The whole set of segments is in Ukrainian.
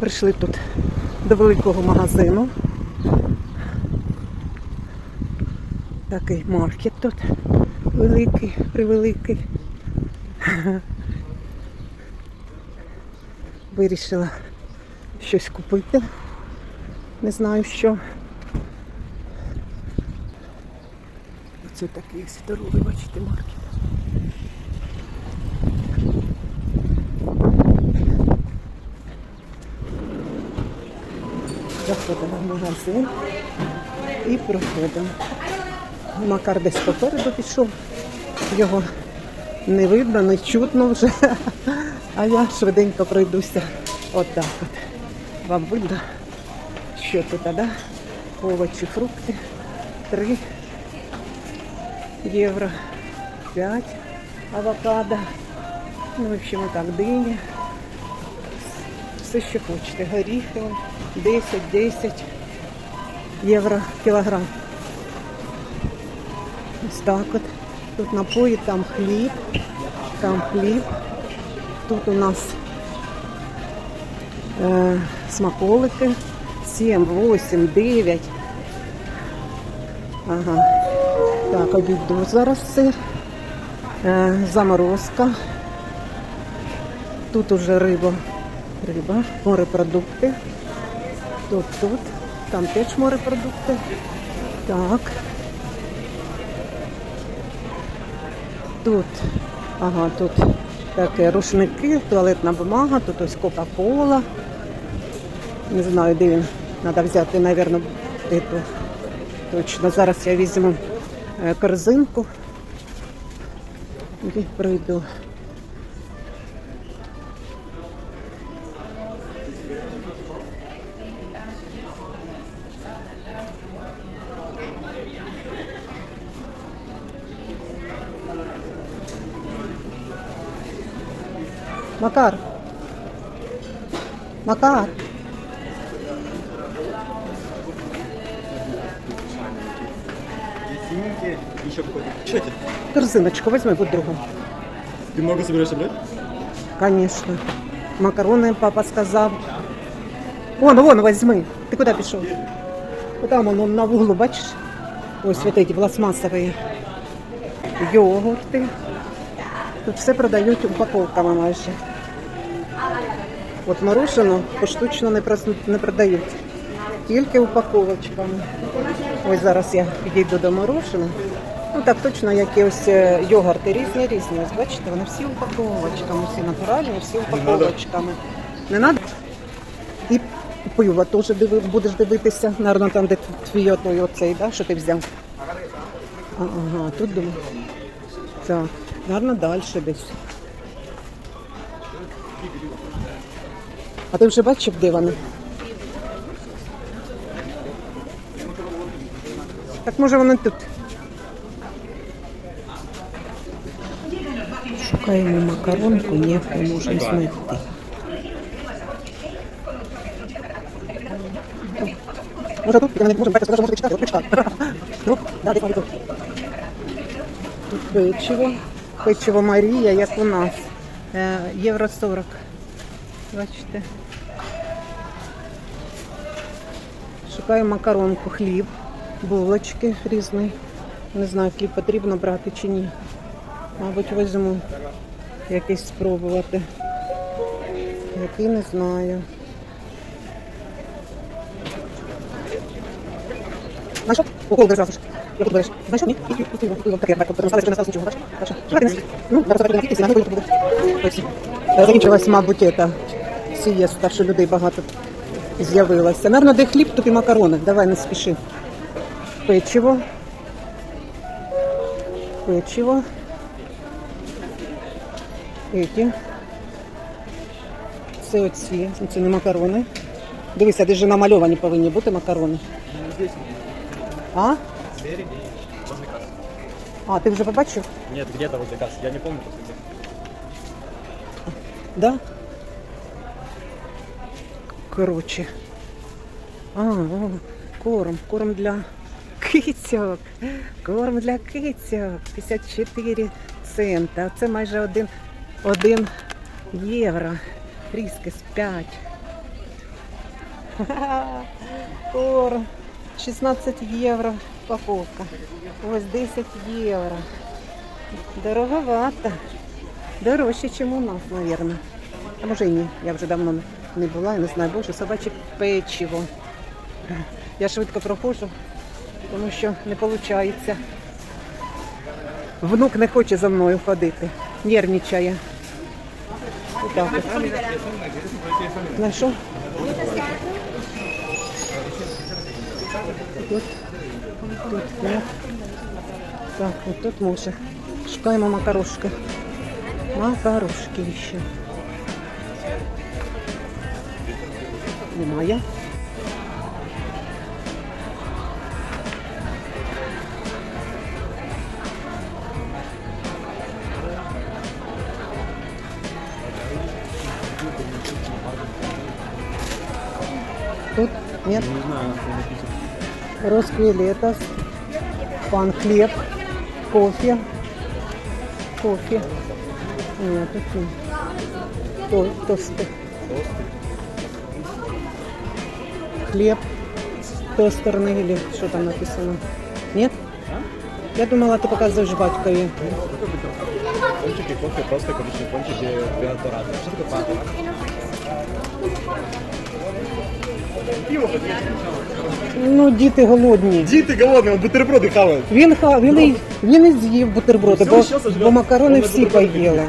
Прийшли тут до великого магазину. Такий маркет тут великий, превеликий. Вирішила щось купити. Не знаю що. Оце такий здоровий, бачите, маркет. Заходимо в магазин і проходимо. Макар десь попереду пішов, його не видно, не чутно вже. А я швиденько пройдуся отак от. Вам видно, що тут, да? Овочі, фрукти. Три євро. П'ять авокадо. Ну, в общем, так, дині. Все, що хочете. Горіхи. 10, 10 євро кілограм. Ось так от. Тут напої, там хліб, там хліб. Тут у нас е, смаколики 7, 8, 9. Ага. Так, обійду зараз сир. Е, заморозка. Тут уже риба. Риба, морепродукти. Тут, тут. Там теж морепродукти. Так. Тут, ага, тут таке рушники, туалетна бумага, тут ось Кока-Кола. Не знаю, де він. Треба взяти, мабуть, эту. Точно. Зараз я візьму е, корзинку і прийду. Макар. Макар. Синенькие, еще какой-то. Что это? Корзиночку возьми, будь другом. Ты много собираешься брать? Конечно. Макарони папа сказав. Вон, вон, возьми. Ти куди пішов? Там он, на вуглу, бачиш? Ось вот эти пластмассовые. Йогурти. Тут все продають упаковками майже. От мороженое поштучно не, не продають. Тільки упаковочками. Ось зараз я підійду до мороженого. Ну так точно, як і ось е, йогурти різні, різні. Ось бачите, вони всі упаковочками, всі натуральні, всі упаковочками. Не треба? І пиво теж диви, будеш дивитися, Наверно, там, де твій отой оцей, да, що ти взяв. Ага, тут думаю. Так, гарно далі десь. А ти вже бачив, де вони? Так може вони тут. Шукаємо макаронку, ніяк не можемо знайти. Може тут, я не можемо бачити, може читати, от. Ну, да, десь тут. Тут печиво. Печиво Марія, як у нас. Е, Євро 40. Бачите. Шукаю макаронку, хліб, булочки різні. Не знаю, хліб потрібно брати чи ні. Мабуть, візьму якийсь спробувати. Який не знаю. Знайшов? Укол держав. Я тут береш. Знайшов? Ні? Пиво таке, так, просто не стало нічого, бачиш? Шукати не Ну, зараз перейдемо на кількість, на буде. Е, Закінчилась, мабуть, ета сієста, що людей багато з'явилося. Наверно, де хліб, тут і макарони. Давай, не спіши. Печиво. Печиво. Эти. Це оці. Це не макарони. Дивися, де ж намальовані повинні бути макарони. Здесь. А? Спереди. Возле кассы. А, ти вже побачив? Нет, где-то возле кассы. Я не помню просто где. Да? Коротше. А, о, корм, корм для кицьок. Корм для кицьок. 54 цента. Це майже один, один євро. Різкис 5. Кор. 16 євро упаковка. Ось 10 євро. Дороговато. Дорожче, ніж у нас, мабуть. А може і ні. Я вже давно не була і не знаю. Боже, собаче печиво. Я швидко проходжу, тому що не виходить. Внук не хоче за мною ходити. Нервничає. Отак. Знайшов? Тут. Тут нет. Так, вот тут може. Шукаємо макарошки. Макарошки ще. Немає. Тут нет. Не знаю, Росквилетос, пан хлеб, кофе, кофе. Нет, тут нет. То, тосты Хлеб тостерный или что там написано? Нет? Я думала, ты показываешь батькові. Пончики, кофе, просто коричневые пончики, пиатораты. Что такое пиаторат? Ну, діти голодні. Діти голодні, бутерброди хавають. Він, ха- він, і, він і з'їв бутерброди, Все, бо, щас ожрет. бо макарони Он всі бутерброди поїли.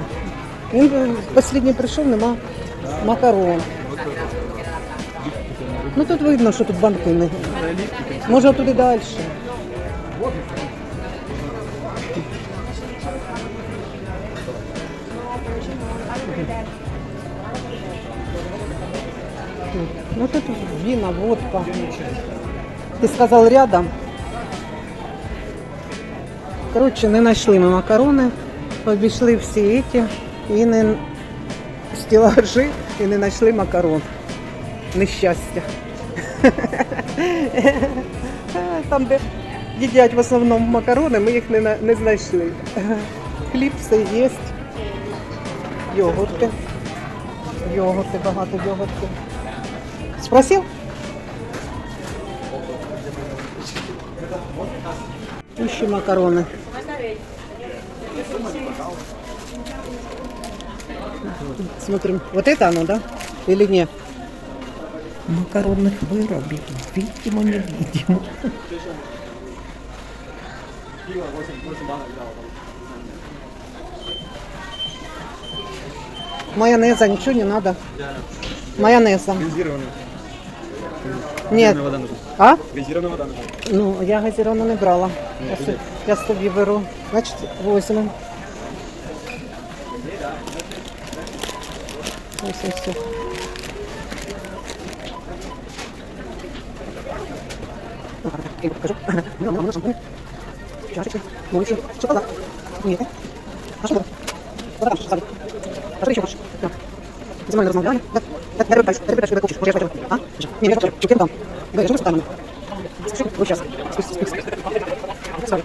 Він е, останній прийшов, нема макарон. Ну тут видно, що тут банки не. Може туди далі. Ну тут вина, водка. Ти сказав рядом. Коротше, не знайшли ми макарони, обійшли всі ці і не стілажі і не знайшли макарон. Нещастя. Там, де їдять в основному макарони, ми їх не, не знайшли. Хліб все є. Йогурти. Йогурти, багато йогуртів. Спросив? Ищу макароны. Смотрим, вот это оно, да? Или нет? Макаронных вырабов, видимо, не видимо. Пиво 8, 8 банок взял. Майонеза ничего не надо. Майонеза. Газированный. Нет. вода нужна. А? Газированная вода нужна. Ну, я газировано не брала. Я, Ні, с- я собі беру. Значить, возьмемо. Ось ось все. Я покажу. Ну, ну, ну, шампунь. Чашечки. Ну, еще шоколад. Нет. А что? Вот там шоколад. А что еще хочешь? Так. Максимально размовляли. Да. Так, я дальше. Я дальше, куда хочешь. Может, я хочу. А? Не, я хочу. Чуть там. Да, я живу с там. Спеши. Вот сейчас. Спусти, спусти. Sorry.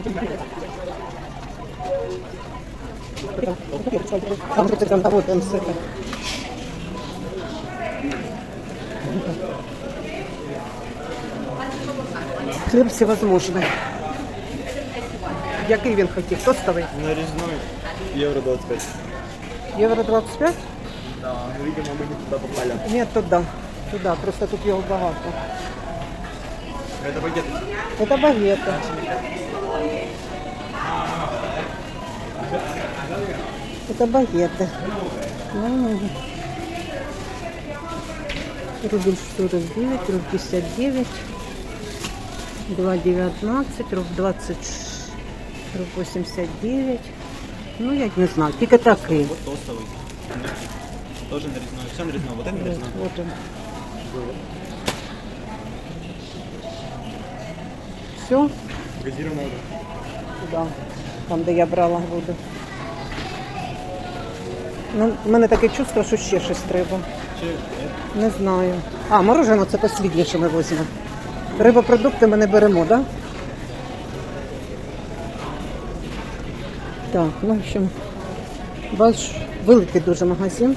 Там вот это, там, вот он с это. Хліб всевозможний. Який він хотів? Тостовий? Нарезной. Евро 25. Євро 25? Да, видимо, мы не туда попали. Ні, туди. Туди, просто тут його багато. Это багет. Це багети. Це багети. Ну, Рубль 49, рубль 59, 2,19, рубль 20, рубль 89. Ну, я не знаю, тільки такий. Вот тостовый. Тоже нарезной. Все нарезной. Вот это нарезной. Вот он. Все? Газированная вода. Да, там, де я брала воду. Ну, в мене таке чувство, що ще щось треба. Че, э, Не знаю. А, мороженое це останнє, що ми візьмемо. Рибопродукти ми не беремо, так? Так, ну, в общем, бач, великий дуже магазин.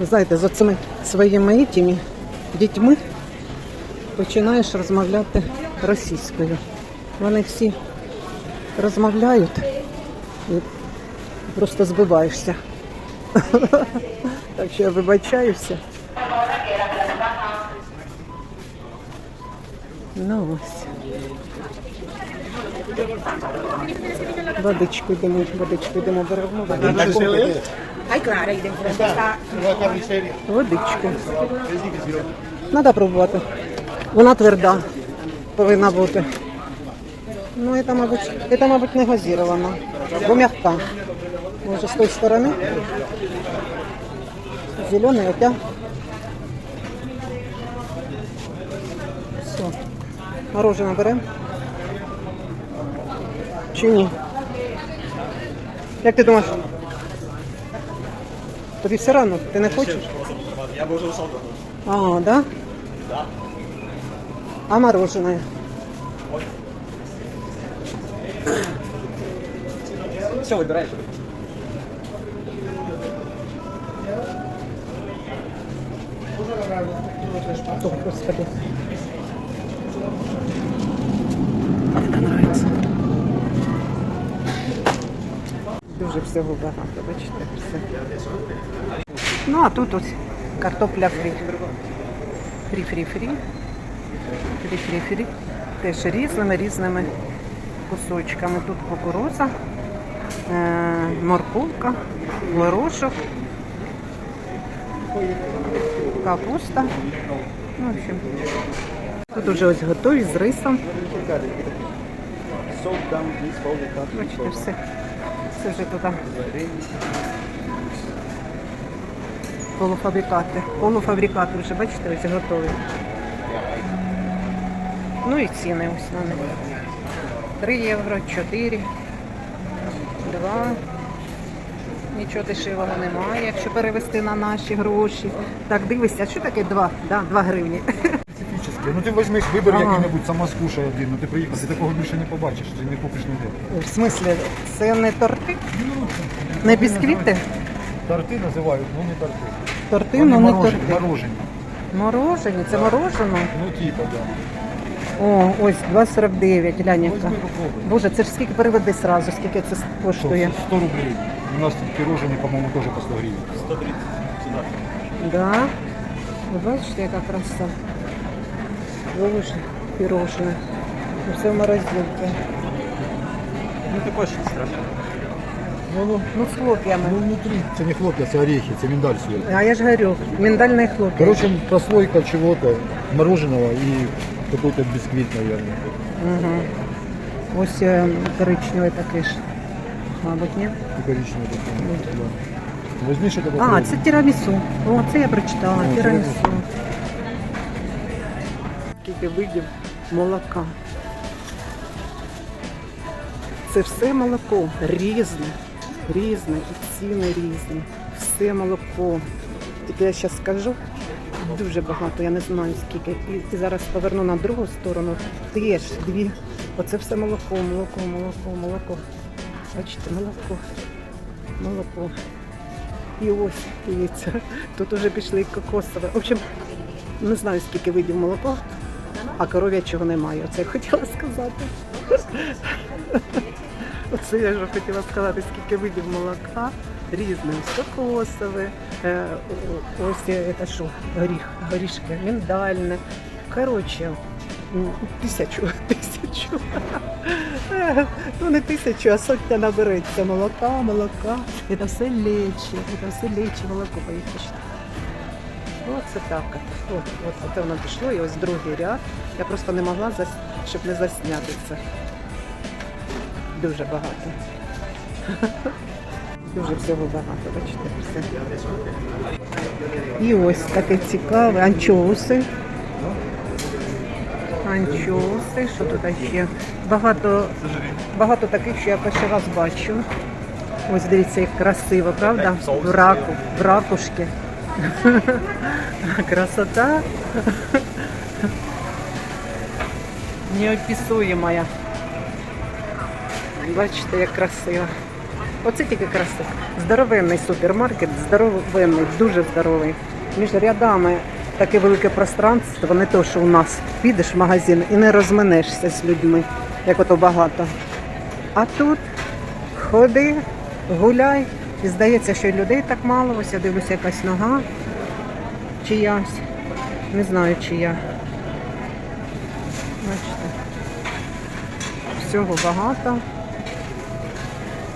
Знаєте, з оцими своїми етіми дітьми починаєш розмовляти російською. Вони всі розмовляють і просто збиваєшся. Так що я вибачаюся. Ну ось. Водичку йдемо, водичку йдемо, беремо водичку. Водичку. Треба пробувати. Вона тверда повинна бути. Ну, це, мабуть, це, мабуть, не газірована, бо м'яка. Може, з тої сторони. Зелений опять. Все. Мороженое беремо. Чи ні? Як ти думаєш? Тобі все одно, ти не хочеш? Я бы уже ушел давно. А, да? Да. А мороженое? Все, выбирай. О, господи. Дуже всього багато, бачите, все. Ну, а тут ось картопля фрі. Фрі-фрі-фрі. Фрі-фрі-фрі. Теж різними різними кусочками. Тут кукуруза, е, морковка, горошок, капуста. Ну, в общем. Тут уже ось готові з рисом. Бачите, все. Все вже туди. Полуфабрикати. Полуфабрикати вже, бачите, ось готові. Ну і ціни ось на них. 3 євро, 4, 2. Нічого дешевого немає, якщо перевести на наші гроші. Так, дивися, що таке 2? Да, 2 гривні. Ну ти візьмеш вибір Ага. який-небудь, сама скушай один, ну ти приїхав, ти такого більше не побачиш, ти не купиш ніде. В смислі, це не торти? Не бісквіти? Торти називають, ну не торти. Торти, Вони ну не морожені, торти. морожені. Морожені, це морожено. Ну типа, да. О, ось 2,49, глянь яка. Попробуй. Боже, це ж скільки переведи сразу, скільки це коштує. 100 рублей. У нас тут пирожені, по-моєму, теж по 100 гривень. 130 сюда. Да. Ви бачите, яка краса. Боже, пірожне. Все в морозилці. Ну такой очень страшно. Ну, ну, Ну, з хлоп'ями. ну внутрі. Це не хлоп'я, це орехи, це миндаль сверху. А я ж говорю, миндальний хлоп'я. Короче, прослойка чего-то мороженого и какой-то бисквит, наверное. Угу. Ось е, коричневий такий ж. Мабуть, ні? И коричневый такой. Да. Возьми что-то А, попробуй. це тірамісу. О, це я прочитала. Тірамісу. тірамісу. Скільки видів молока. Це все молоко різне, різне, і ціни різні. Все молоко. Тільки я зараз скажу, дуже багато, я не знаю скільки. І, і зараз поверну на другу сторону. Теж дві. Оце все молоко, молоко, молоко, молоко. Бачите, молоко, молоко. І ось, дивіться, тут уже пішли кокосове. В общем, не знаю, скільки видів молока, а коров'ячого немає. Оце я хотіла сказати. Оце я вже хотіла сказати, скільки видів молока різне, кокосове, е, ось е, це що, горіх, горішки, міндальне. Коротше, тисячу, тисячу. Е, Ну не тисячу, а сотня набереться молока, молока. Це все лечі, це все лечі молоко, поїхали. Оце так. О, от це воно пішло, і ось другий ряд. Я просто не могла, щоб не засняти це. Дуже багато. Дуже всього багато, бачите, все. І ось таке цікаве. Анчоуси. Анчоуси, що тут ще? Багато, багато таких, що я перший раз бачу. Ось дивіться, як красиво, правда? В раку, в ракушки. Красота. Неописуемая. Бачите, як красиво. Оце тільки красиво. Здоровенний супермаркет, здоровенний, дуже здоровий. Між рядами таке велике пространство, не то, що у нас підеш в магазин і не розминешся з людьми, як ото багато. А тут ходи, гуляй, і здається, що й людей так мало. Ось я дивлюся, якась нога чиясь. Не знаю, чия. Бачите. Всього багато.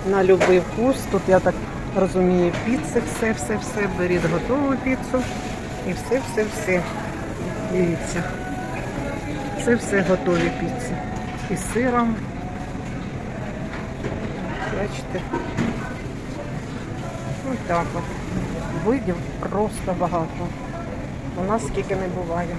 На любий вкус. Тут я так розумію, піци, все, все, все. Беріть готову піцу. І все, все, все. Дивіться. Це все готові піци. І з сиром. Бачите. Так от. Видів просто багато. У нас скільки не буває.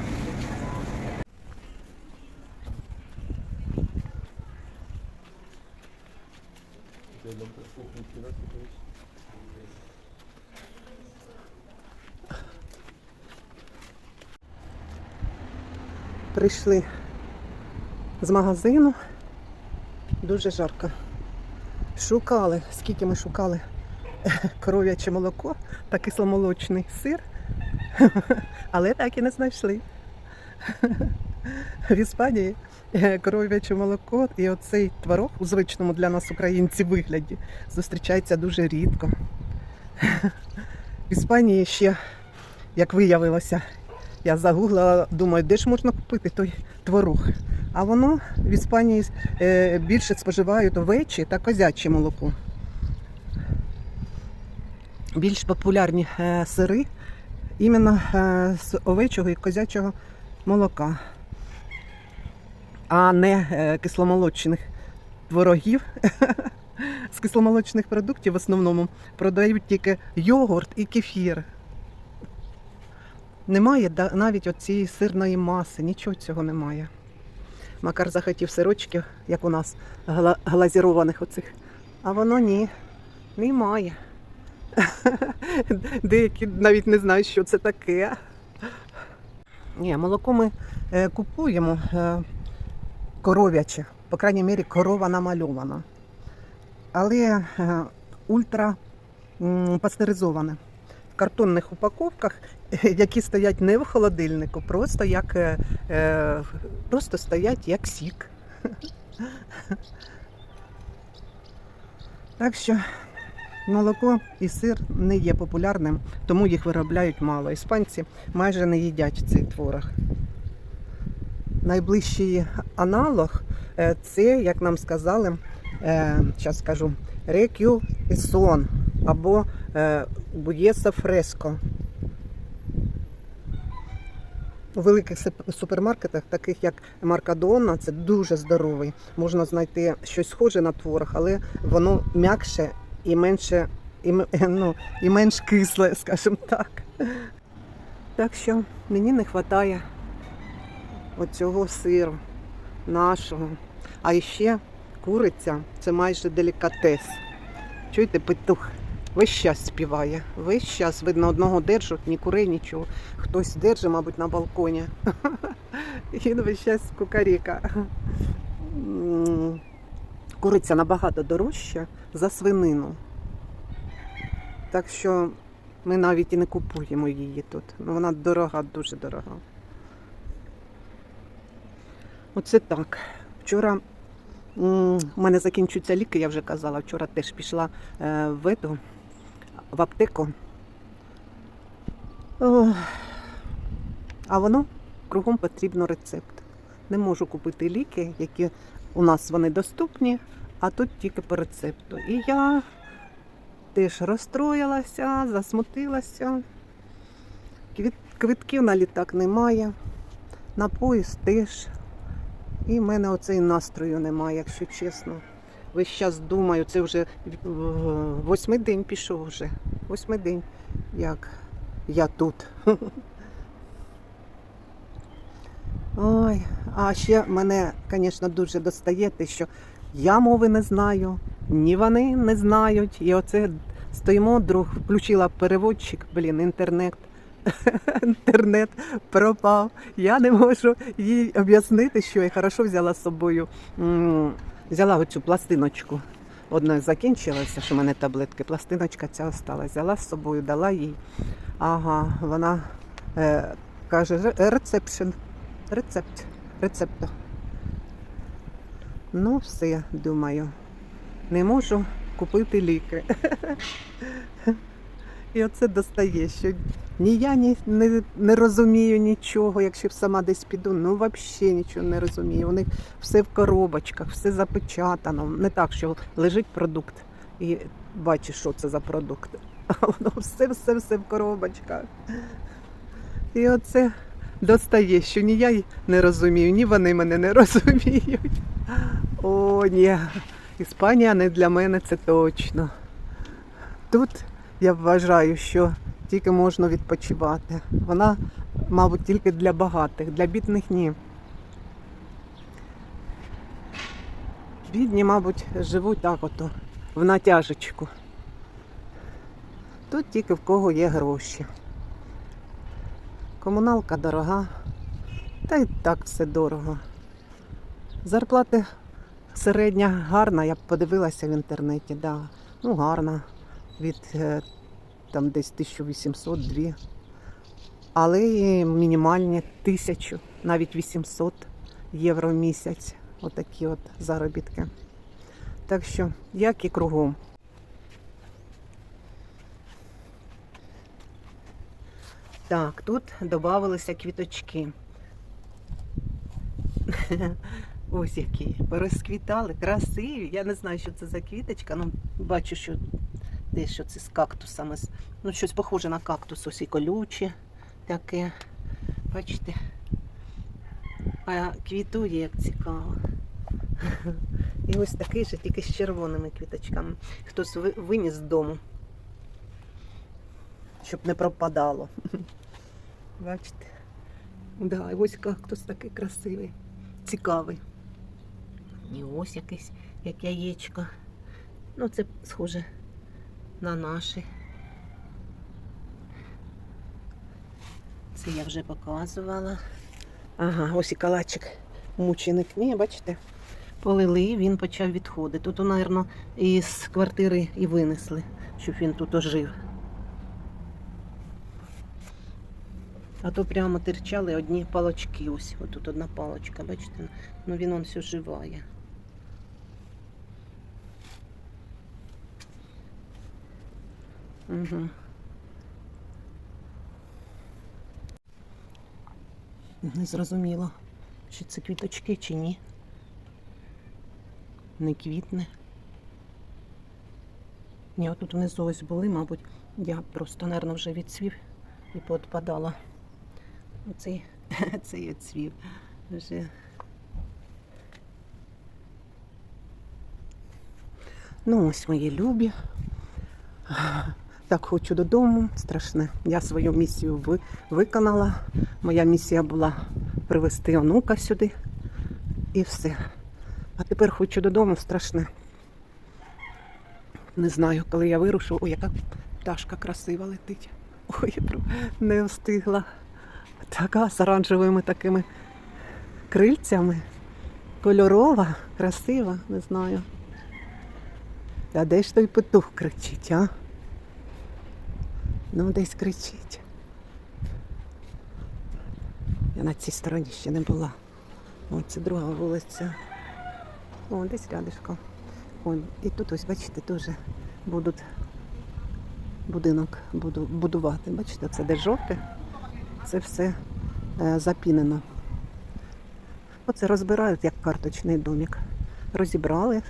Прийшли з магазину. Дуже жарко. Шукали, скільки ми шукали коров'яче молоко та кисломолочний сир, але так і не знайшли. В Іспанії е, коров'яче молоко і оцей творог у звичному для нас українців вигляді зустрічається дуже рідко. В Іспанії ще, як виявилося, я загуглила, думаю, де ж можна купити той творог. А воно в Іспанії е, більше споживають овечі та козяче молоко. Більш популярні е, сири іменно е, з овечого і козячого молока, а не е, кисломолочних творогів. З кисломолочних продуктів в основному продають тільки йогурт і кефір. Немає навіть оцієї сирної маси, нічого цього немає. Макар захотів сирочків, як у нас, гла- глазірованих оцих. А воно ні, немає. Деякі навіть не знають, що це таке. Ні, молоко ми е, купуємо е, коров'яче. По крайній мірі, корова намальована. Але е, ультра пастеризоване. В картонних упаковках, які стоять не в холодильнику, просто як просто стоять як сік. Так що молоко і сир не є популярним, тому їх виробляють мало. Іспанці майже не їдять цей творог. Найближчий аналог е, це, як нам сказали, зараз скажу, рекю Есон або Буєса Фреско. У великих супермаркетах, таких як Маркадона, це дуже здоровий. Можна знайти щось схоже на творог, але воно м'якше і менше, і, ну, і менш кисле, скажімо так. Так що мені не вистачає оцього сиру нашого. А ще куриця це майже делікатес. Чуєте, петух весь час співає. Весь час, видно, одного держать, ні курей, нічого. Хтось держить, мабуть, на балконі. Він весь час кукаріка. Куриця набагато дорожча за свинину. Так що ми навіть і не купуємо її тут. Ну, вона дорога, дуже дорога. Оце так. Вчора у мене закінчуються ліки, я вже казала. Вчора теж пішла е, в, ету, в аптеку. Ох. А воно кругом потрібно рецепт. Не можу купити ліки, які у нас вони доступні, а тут тільки по рецепту. І я теж розстроїлася, засмутилася. Квитків на літак немає, на поїзд теж. І в мене оцей настрою немає, якщо чесно. Весь час думаю, це вже восьмий день пішов вже. Восьмий день, як я тут. Ой, а ще мене, звісно, дуже достає те, що я мови не знаю, ні вони не знають. І оце стоїмо, друг включила переводчик, блін, інтернет. Інтернет пропав. Я не можу їй об'яснити, що я хорошо взяла з собою. Взяла оцю пластиночку. Одна закінчилася, що в мене таблетки. Пластиночка ця осталась. Взяла з собою, дала їй. Ага, вона е, каже, рецепшн. Рецепт. Рецепто. Ну, все, думаю. Не можу купити ліки. І оце достає, що ні я ні, не, не розумію нічого, якщо сама десь піду, ну взагалі нічого не розумію. У них все в коробочках, все запечатано. Не так, що лежить продукт і бачиш, що це за продукт. А воно все, все, все в коробочках. І оце достає, що ні я не розумію, ні вони мене не розуміють. О, ні. Іспанія не для мене це точно. Тут я вважаю, що тільки можна відпочивати. Вона, мабуть, тільки для багатих, для бідних ні. Бідні, мабуть, живуть так ото, в натяжечку. Тут тільки в кого є гроші. Комуналка дорога, та й так все дорого. Зарплати середня гарна, я подивилася в інтернеті, да. ну гарна, від е, там десь 1800-2. Але і мінімальні 1000, навіть 800 євро в місяць. Отакі от заробітки. Так що, як і кругом. Так, тут додавалися квіточки. Ось які. Порозквітали, красиві. Я не знаю, що це за квіточка. Ну, бачу, що десь що це з кактусами. Ну, щось похоже на кактус, ось і колюче таке. Бачите? А квітує, як цікаво. І ось такий же, тільки з червоними квіточками. Хтось виніс з дому, щоб не пропадало. Бачите? Да, ось кактус такий красивий, цікавий. І ось якийсь, як яєчко. Ну, це схоже на наші. Це я вже показувала. Ага, ось і калачик мученик. Ні, бачите? Полили, він почав відходити. Тут, мабуть, із квартири і винесли, щоб він тут ожив. А то прямо терчали одні палочки. Ось, отут одна палочка, бачите? Ну він он все живає. Угу. Не зрозуміло, чи це квіточки, чи ні. Не квітне. Ні, отут внизу ось були, мабуть, я просто, мабуть, вже відцвів і поотпадала. Оцей, цей відцвів вже. Ну, ось мої любі. Так хочу додому. Страшне. Я свою місію ви- виконала. Моя місія була привезти онука сюди. І все. А тепер хочу додому, страшне. Не знаю, коли я вирушу. Ой, яка пташка красива летить. Ой, не встигла. Така з оранжевими такими крильцями. Кольорова, красива, не знаю. А де ж той петух кричить, а? Ну, десь кричить. Я на цій стороні ще не була. О, це друга вулиця. О, десь рядишком. Ой, і тут ось, бачите, теж будуть будинок буду, будувати. Бачите, це де жовте, це все е, запінено. Оце розбирають як карточний домик. Розібрали,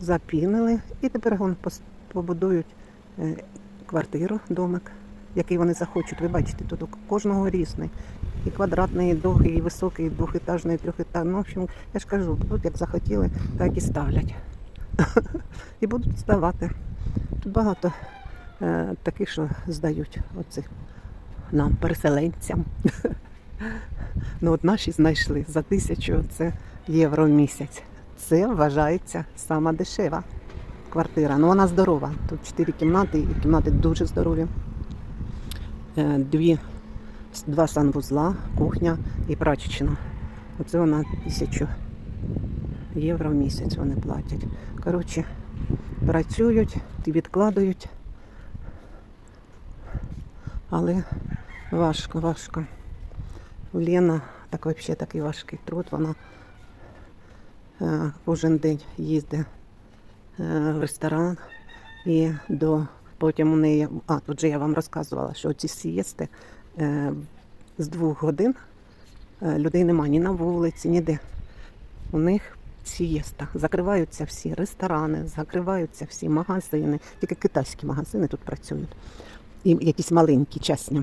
запінили і тепер побудують е, квартиру, домик, який вони захочуть. Ви бачите, тут у кожного різний. І квадратний, і довгий, і високий, і двохетажний, і трьохетажний. Ну, в общем, я ж кажу, тут як захотіли, так і ставлять. І будуть здавати. Тут багато е, таких, що здають оцих нам, переселенцям. ну, от наші знайшли за тисячу це євро в місяць. Це вважається сама дешева квартира. Ну вона здорова. Тут чотири кімнати, і кімнати дуже здорові. Е, Дві, два санвузла, кухня і прачечна. Оце вона тисячу євро в місяць вони платять. Коротше, працюють, відкладають. Але важко, важко. У Лена так взагалі такий важкий труд. Вона е, кожен день їздить е, в ресторан і до потім у неї. А, тут же я вам розказувала, що ці сієсти е, з двох годин е, людей немає ні на вулиці, ніде. У них сієста. Закриваються всі ресторани, закриваються всі магазини, тільки китайські магазини тут працюють. І якісь маленькі, чесні,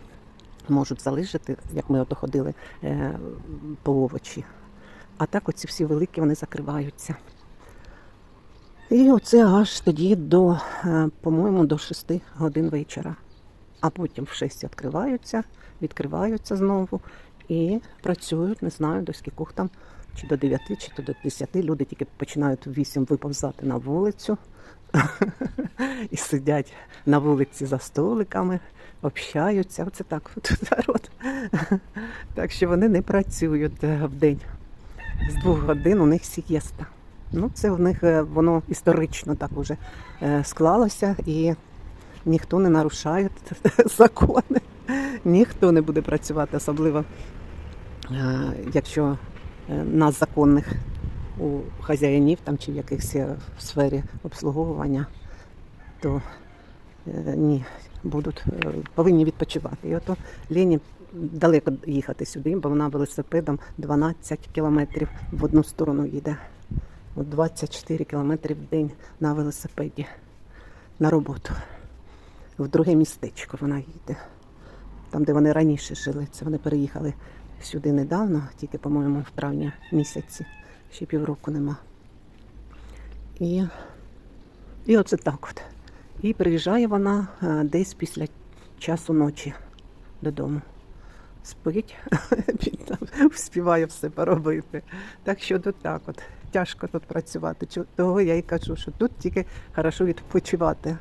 можуть залишити, як ми ото ходили е, по овочі. А так оці всі великі вони закриваються. І оце аж тоді до, е, по-моєму, до 6 годин вечора. А потім в 6 відкриваються, відкриваються знову і працюють, не знаю, до скількох там, чи до 9, чи то до 10. Люди тільки починають в 8 виповзати на вулицю і сидять на вулиці за столиками, общаються. Оце так от народ. Так що вони не працюють е, в день. З двох годин у них сієста. Ну, це в них е, воно історично так уже е, склалося, і ніхто не нарушає закони, ніхто не буде працювати, особливо якщо нас законних у хазяїнів там чи в якихось в сфері обслуговування, то е, ні, будуть е, повинні відпочивати. І ото Лені далеко їхати сюди, бо вона велосипедом 12 кілометрів в одну сторону їде. От 24 кілометри в день на велосипеді на роботу. В друге містечко вона їде. Там, де вони раніше жили. Це вони переїхали сюди недавно, тільки, по-моєму, в травні місяці. Ще півроку нема. І, і оце так от. І приїжджає вона е, десь після часу ночі додому. Спить, вспіває все поробити. Так що тут так от. Тяжко тут працювати. Того я і кажу, що тут тільки хорошо відпочивати,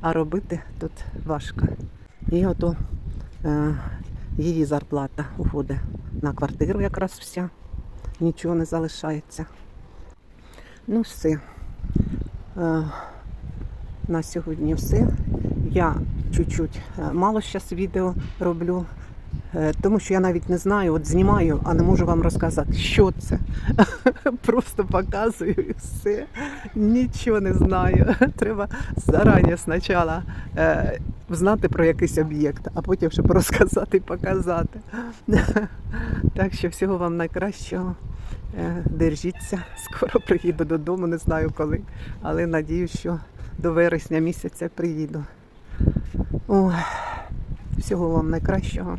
а робити тут важко. І ото е, її зарплата уходить на квартиру якраз вся. Нічого не залишається. Ну, все. Е, на сьогодні все. Я чуть-чуть е, мало зараз відео роблю, е, тому що я навіть не знаю, от знімаю, а не можу вам розказати, що це. Просто показую все. Нічого не знаю. Треба зарані спочатку знати про якийсь об'єкт, а потім щоб розказати і показати. Так що всього вам найкращого. Е, Держіться, скоро приїду додому, не знаю коли, але надію, що до вересня місяця приїду. О, всього вам найкращого.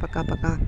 Пока-пока.